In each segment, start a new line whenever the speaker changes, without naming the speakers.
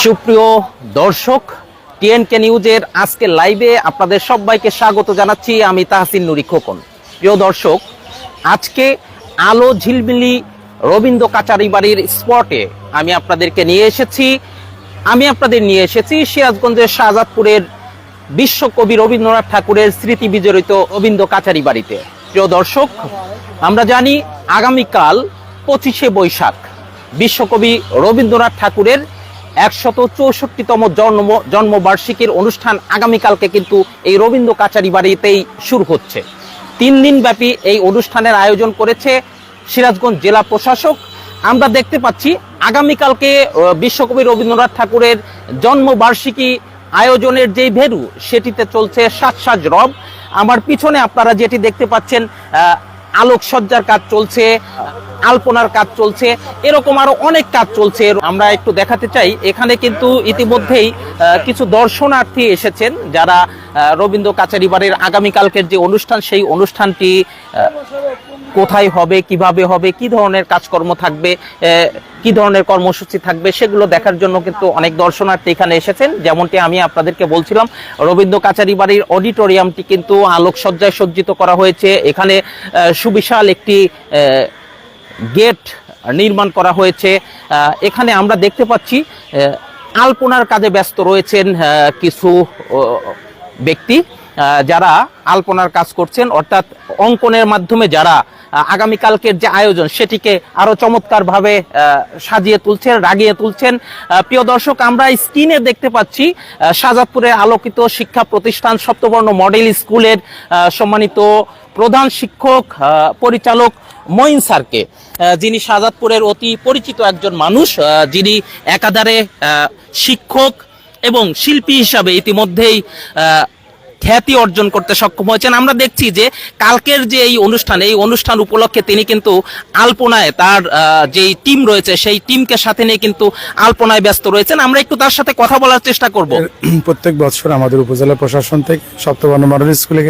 সুপ্রিয় দর্শক টিএনকে নিউজের আজকে লাইভে আপনাদের সবাইকে স্বাগত জানাচ্ছি। আমি তাহসিন নুরি খোকন। প্রিয় দর্শক, আজকে আলো ঝিলমিলি রবীন্দ্র কাচারি বাড়ির স্পটে আমি আপনাদেরকে নিয়ে এসেছি। আমি আপনাদের নিয়ে এসেছি সিরাজগঞ্জের শাহজাদপুরের বিশ্বকবি রবীন্দ্রনাথ ঠাকুরের স্মৃতি বিজড়িত রবীন্দ্র কাচারি বাড়িতে। প্রিয় দর্শক, আমরা জানি আগামীকাল পঁচিশে বৈশাখ। বিশ্বকবি রবীন্দ্রনাথ ঠাকুরের একশত চৌষট্টিতম জন্ম জন্মবার্ষিকীর অনুষ্ঠান আগামীকালকে কিন্তু এই রবীন্দ্র কাচারি বাড়িতেই শুরু হচ্ছে। তিন দিন ব্যাপী এই অনুষ্ঠানের আয়োজন করেছে সিরাজগঞ্জ জেলা প্রশাসক। আমরা দেখতে পাচ্ছি, আগামীকালকে বিশ্বকবি রবীন্দ্রনাথ ঠাকুরের জন্মবার্ষিকী আয়োজনের যেই ভেরু, সেটিতে চলছে সাজ সাজ রব। আমার পিছনে আপনারা যেটি দেখতে পাচ্ছেন আলোকসজ্জার কাজ চলছে, আলপনার কাজ চলছে, এরকম আরও অনেক কাজ চলছে। আমরা একটু দেখাতে চাই, এখানে কিন্তু ইতিমধ্যেই কিছু দর্শনার্থী এসেছেন যারা রবীন্দ্র কাচারি বাড়ির আগামীকালকের যে অনুষ্ঠান, সেই অনুষ্ঠানটি কোথায় হবে, কীভাবে হবে, কি ধরনের কাজকর্ম থাকবে কি ধরনের কর্মসূচি থাকবে, সেগুলো দেখার জন্য কিন্তু অনেক দর্শনার্থী এখানে এসেছেন। যেমনটি আমি আপনাদেরকে বলছিলাম, রবীন্দ্র কাচারি বাড়ির অডিটোরিয়ামটি কিন্তু আলোকসজ্জায় সজ্জিত করা হয়েছে। এখানে সুবিশাল একটি গেট নির্মাণ করা হয়েছে। এখানে আমরা দেখতে পাচ্ছি আলপনার কাজে ব্যস্ত রয়েছেন কিছু ব্যক্তি। যারা আলপনার কাজ করছেন অর্থাৎ অঙ্কনের মাধ্যমে যারা আগামীকালকের যে আয়োজন সেটিকে আরও চমৎকারভাবে সাজিয়ে তুলছেন রাগিয়ে তুলছেন। প্রিয় দর্শক আমরা স্ক্রিনে দেখতে পাচ্ছি আহ, শাহজাদপুরের আলোকিত শিক্ষা প্রতিষ্ঠান সপ্তবর্ণ মডেল স্কুলের সম্মানিত প্রধান শিক্ষক পরিচালক মঈন স্যারকে। যিনি শাহজাদপুরের অতি পরিচিত একজন মানুষ যিনি একাধারে শিক্ষক এবং শিল্পী হিসাবে ইতিমধ্যেই খ্যাতি অর্জন করতে সক্ষম হয়েছেন। আমরা দেখছি যে কালকের যে এই অনুষ্ঠান এই অনুষ্ঠান উপলক্ষে তিনি কিন্তু আলপনায় তার যেই টিম রয়েছে, সেই টিমকে সাথে নিয়ে কিন্তু আলপনায় ব্যস্ত রয়েছেন। আমরা একটু তার সাথে কথা বলার চেষ্টা করব।
প্রত্যেক বছর আমাদের উপজেলা প্রশাসন থেকে সপ্তবর্ণ মডেল স্কুলে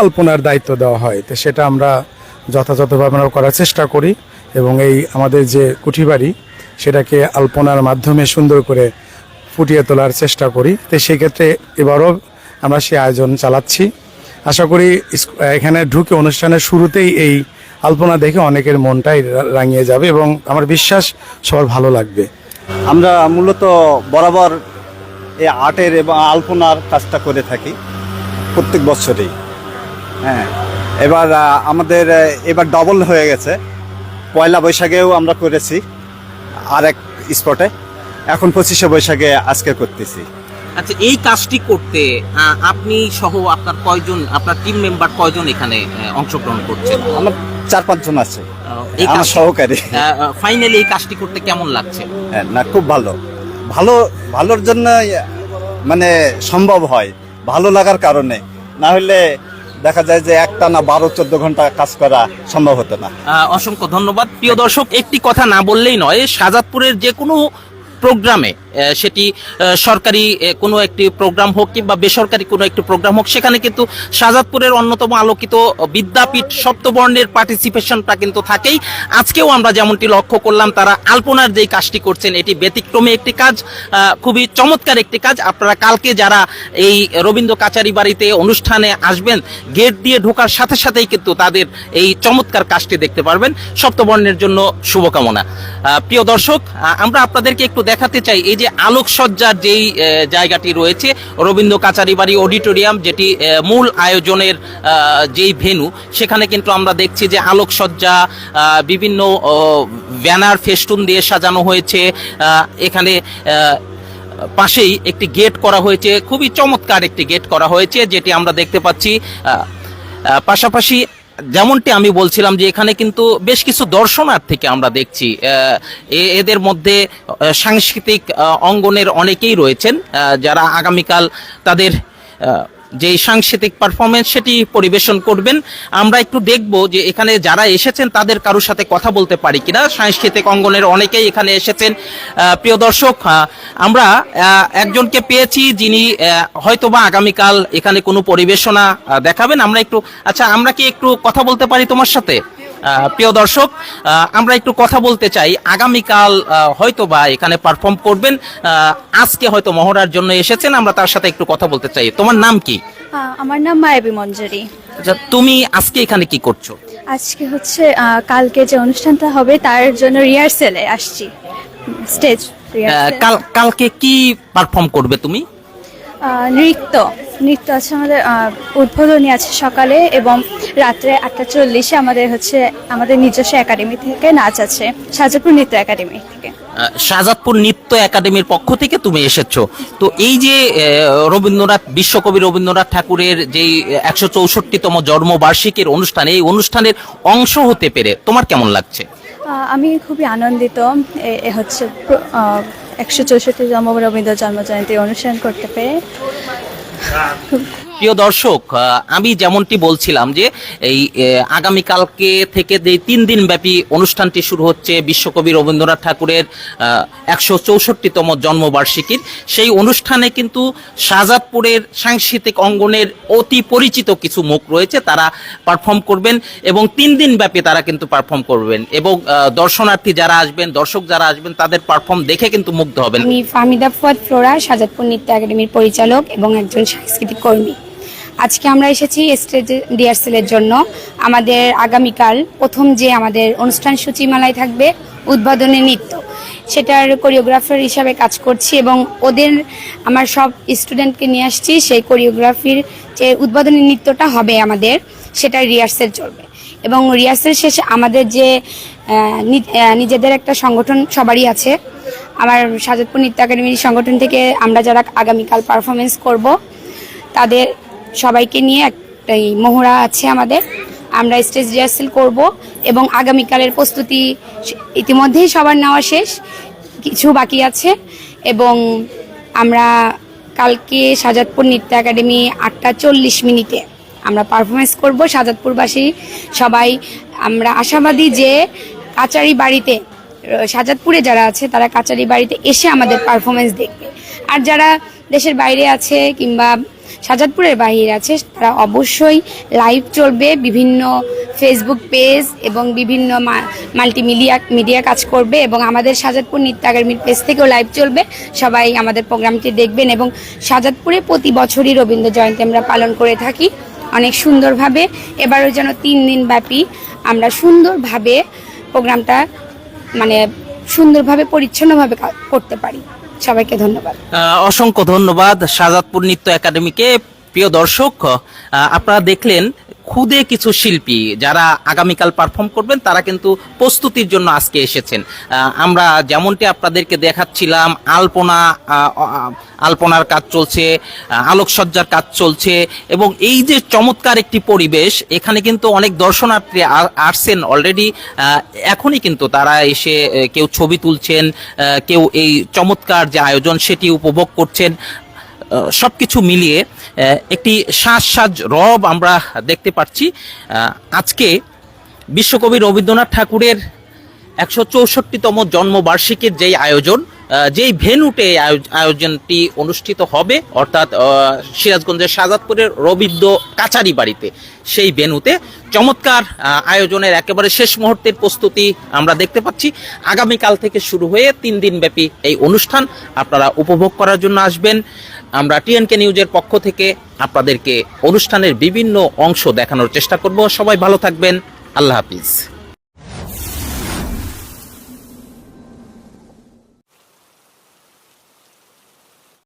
আলপনার দায়িত্ব দেওয়া হয়। তো সেটা আমরা যথাযথভাবে আমরা করার চেষ্টা করি এবং এই আমাদের যে কুঠিবাড়ি, সেটাকে আলপনার মাধ্যমে সুন্দর করে ফুটিয়ে তোলার চেষ্টা করি। তো সেক্ষেত্রে এবারও আমরা সেই আয়োজন চালাচ্ছি। আশা করি এখানে ঢুকে অনুষ্ঠানের শুরুতেই এই আলপনা দেখে অনেকের মনটাই রাঙিয়ে যাবে এবং আমার বিশ্বাস সবার ভালো লাগবে।
আমরা মূলত বরাবর এই আর্টের এবং আলপনার কাজটা করে থাকি প্রত্যেক বছরেই। হ্যাঁ এবার আমাদের এবার ডবল হয়ে গেছে। পয়লা বৈশাখেও আমরা করেছি আর এক স্পটে এখন পঁচিশে বৈশাখে আজকে করতেছি।
আচ্ছা এই কাজটি করতে আপনি সহ আপনার কয়জন আপনার টিম মেম্বার কয়জন এখানে অংশগ্রহণ করছেন?
আমার চার পাঁচজন আছে। আমার সহকারী।
ফাইনালি এই কাজটি করতে কেমন লাগছে?
হ্যাঁ, না খুব ভালো। ভালো ভালোর জন্য মানে সম্ভব হয়। ভালো লাগার কারণে। না হলে দেখা যায় যে একটা না বারো চোদ্দ ঘণ্টা কাজ করা সম্ভব হতো না।
অসংখ্য ধন্যবাদ। প্রিয় দর্শক একটি কথা না বললেই নয় সাজাদপুরের যে কোনো প্রোগ্রামে সেটি সরকারি কোনো একটি প্রোগ্রাম হোক কিংবা বেসরকারি কোনো একটি প্রোগ্রাম হোক, সেখানে কিন্তু শাহজাদপুরের অন্যতম আলোকিত বিদ্যাপীঠ সপ্তবর্ণের পার্টিসিপেশনটা কিন্তু থাকেই। আজকেও আমরা যেমনটি লক্ষ্য করলাম, তারা আলপনার যেই কাজটি করছেন, এটি ব্যতিক্রমী একটি কাজ খুবই চমৎকার একটি কাজ। আপনারা কালকে যারা এই রবীন্দ্র কাচারি বাড়িতে অনুষ্ঠানে আসবেন, গেট দিয়ে ঢোকার সাথে সাথেই কিন্তু তাদের এই চমৎকার কাজটি দেখতে পারবেন। সপ্তবর্ণের জন্য শুভকামনা। প্রিয় দর্শক আমরা আপনাদেরকে একটু দেখাতে চাই, এই যে আলোকসজ্জার যেই জায়গাটি রয়েছে, রবীন্দ্র কাচারি বাড়ি অডিটোরিয়াম, যেটি মূল আয়োজনের যেই ভেনু, সেখানে কিন্তু আমরা দেখছি যে আলোকসজ্জা বিভিন্ন ব্যানার, ফেস্টুন দিয়ে সাজানো হয়েছে এখানে পাশেই একটি গেট করা হয়েছে, খুবই চমৎকার একটি গেট করা হয়েছে, যেটি আমরা দেখতে পাচ্ছি পাশাপাশি যেমনটি আমি বলছিলাম যে এখানে কিন্তু বেশ কিছু দর্শনার্থীকে আমরা দেখছি। এদের মধ্যে সাংস্কৃতিক অঙ্গনের অনেকেই রয়েছেন। যারা আগামীকাল তাদের যে সাংস্কৃতিক পারফরমেন্স সেটি পরিবেশন করবেন। আমরা একটু দেখব যে এখানে যারা এসেছেন, তাদের কারোর সাথে কথা বলতে পারি কিনা। সাংস্কৃতিক অঙ্গনের অনেকেই এখানে এসেছেন। প্রিয় দর্শক আমরা একজনকে পেয়েছি যিনি হয়তোবা আগামীকাল এখানে কোনো পরিবেশনা দেখাবেন। আমরা একটু আচ্ছা আমরা কি একটু কথা বলতে পারি তোমার সাথে? প্রিয় দর্শক আমরা একটু কথা বলতে চাই। আগামীকাল হয়তো বা এখানে পারফর্ম করবেন। আজকে হয়তো মহড়ার জন্য এসেছেন আমরা তার সাথে একটু কথা বলতে চাই। তোমার নাম কি?
আমার নাম মায়াবী মঞ্জুরি।
আচ্ছা তুমি আজকে এখানে কি করছ?
আজকে হচ্ছে কালকে যে অনুষ্ঠানটা হবে তার জন্য রিহার্সেলে আসছি। স্টেজ
কাল কালকে কি পারফর্ম করবে তুমি?
নৃত্য। নৃত্য আছে আমাদের উদ্বোধনী আছে সকালে এবং রাত্রে আটটা চল্লিশে আমাদের হচ্ছে আমাদের নিজস্ব একাডেমি থেকে নাচ আছে সাজাপুর নৃত্য একাডেমি থেকে।
শাহজাদপুর নৃত্য একাডেমির পক্ষ থেকে তুমি এসেছ। তো এই যে রবীন্দ্রনাথ বিশ্বকবি রবীন্দ্রনাথ ঠাকুরের যেই একশো চৌষট্টিতম জন্মবার্ষিকীর অনুষ্ঠানে এই অনুষ্ঠানের অংশ হতে পেরে তোমার কেমন লাগছে?
আমি খুবই আনন্দিত। হচ্ছে একশো চৌষট্টি জন্ম রবীন্দ্র জন্মজয়ন্তী অনুষ্ঠান করতে পেরে
প্রিয় দর্শক আমি যেমনটি বলছিলাম যে এই আগামীকালকে থেকে যে তিন দিন ব্যাপী অনুষ্ঠানটি শুরু হচ্ছে বিশ্বকবি রবীন্দ্রনাথ ঠাকুরের একশো চৌষট্টিতম জন্মবার্ষিকীর। সেই অনুষ্ঠানে কিন্তু শাহজাদপুরের সাংস্কৃতিক অঙ্গনের অতি পরিচিত কিছু মুখ রয়েছে, তারা পারফর্ম করবেন এবং তিন দিন ব্যাপী তারা কিন্তু পারফর্ম করবেন। এবং দর্শনার্থী যারা আসবেন, দর্শক যারা আসবেন, তাদের পারফর্ম দেখে কিন্তু মুগ্ধ হবেন।
আমি ফাহমিদা ফুয়াদ ফ্লোরা সাজাদপুর নৃত্য একাডেমির পরিচালক এবং একজন সাংস্কৃতিক কর্মী। আজকে আমরা এসেছি স্টেজ রিহার্সেলের জন্য। আমাদের আগামীকাল প্রথম যে আমাদের অনুষ্ঠান সূচিমালায় থাকবে উদ্বোধনী নৃত্য। সেটার কোরিওগ্রাফার হিসাবে কাজ করছি এবং ওদের আমার সব স্টুডেন্টকে নিয়ে আসছি। সেই কোরিওগ্রাফির যে উদ্বোধনী নৃত্যটা হবে আমাদের, সেটা রিহার্সেল চলবে। এবং রিহার্সেল শেষে আমাদের যে নিজেদের একটা সংগঠন সবারই আছে। আমার সাজাদপুর নৃত্য একাডেমির সংগঠন থেকে আমরা যারা আগামীকাল পারফরমেন্স করব, তাদের সবাইকে নিয়ে একটা মহড়া আছে আমাদের। আমরা স্টেজ রিহার্সেল করব এবং আগামীকালের প্রস্তুতি ইতিমধ্যেই সবার নেওয়া শেষ, কিছু বাকি আছে এবং আমরা কালকে সাজাদপুর নৃত্য একাডেমি আটটা চল্লিশ মিনিটে আমরা পারফরমেন্স করব। সাজাদপুরবাসী সবাই, আমরা আশাবাদী যে কাচারি বাড়িতে, সাজাদপুরে যারা আছে তারা কাচারি বাড়িতে এসে আমাদের পারফরমেন্স দেখবে। আর যারা দেশের বাইরে আছে কিংবা সাজাদপুরের বাহির আছে। তারা অবশ্যই লাইভ চলবে। বিভিন্ন ফেসবুক পেজ এবং বিভিন্ন মাল্টিমিডিয়া মিডিয়া কাজ করবে এবং আমাদের সাজাদপুর নৃত্য একাডেমির পেজ থেকেও লাইভ চলবে। সবাই আমাদের প্রোগ্রামটি দেখবেন এবং সাজাদপুরে প্রতি বছরই রবীন্দ্র জয়ন্তী আমরা পালন করে থাকি। অনেক সুন্দরভাবে। এবারও যেন তিন দিন ব্যাপী আমরা সুন্দরভাবে প্রোগ্রামটা মানে সুন্দরভাবে, পরিচ্ছন্নভাবে করতে পারি। সবাইকে ধন্যবাদ।
অসংখ্য ধন্যবাদ সাজাদপুর নৃত্য একাডেমিকে। প্রিয় দর্শক আপনারা দেখলেন খুদে কিছু শিল্পী যারা আগামীকাল পারফর্ম করবেন তারা কিন্তু প্রস্তুতির জন্য আজকে এসেছেন। আমরা যেমনটি আপনাদেরকে দেখাচ্ছিলাম আলপনা আলপনার কাজ চলছে আলোকসজ্জার কাজ চলছে এবং এই যে চমৎকার একটি পরিবেশ এখানে কিন্তু অনেক দর্শনার্থী আসছেন অলরেডি এখনই কিন্তু তারা এসে কেউ ছবি তুলছেন কেউ এই চমৎকার যে আয়োজন সেটি উপভোগ করছেন। আহ, সবকিছু মিলিয়ে একটি সাজ সাজ রব আমরা দেখতে পাচ্ছি। আজকে বিশ্বকবি রবীন্দ্রনাথ ঠাকুরের একশো চৌষট্টিতম জন্মবার্ষিকীর যেই আয়োজন যেই আয়োজ- আয়োজনটি অনুষ্ঠিত হবে, অর্থাৎ সিরাজগঞ্জের সাজাদপুরের রবীন্দ্র কাচারি বাড়িতে, সেই ভেনুতে চমৎকার আয়োজনের একেবারে শেষ মুহূর্তের প্রস্তুতি আমরা দেখতে পাচ্ছি। আগামীকাল থেকে শুরু হয়ে তিন দিন ব্যাপী এই অনুষ্ঠান আপনারা উপভোগ করার জন্য আসবেন। আমরা টিএনকে নিউজের পক্ষ থেকে আপনাদেরকে অনুষ্ঠানের বিভিন্ন অংশ দেখানোর চেষ্টা করব। সবাই ভালো থাকবেন। আল্লাহ হাফিজ।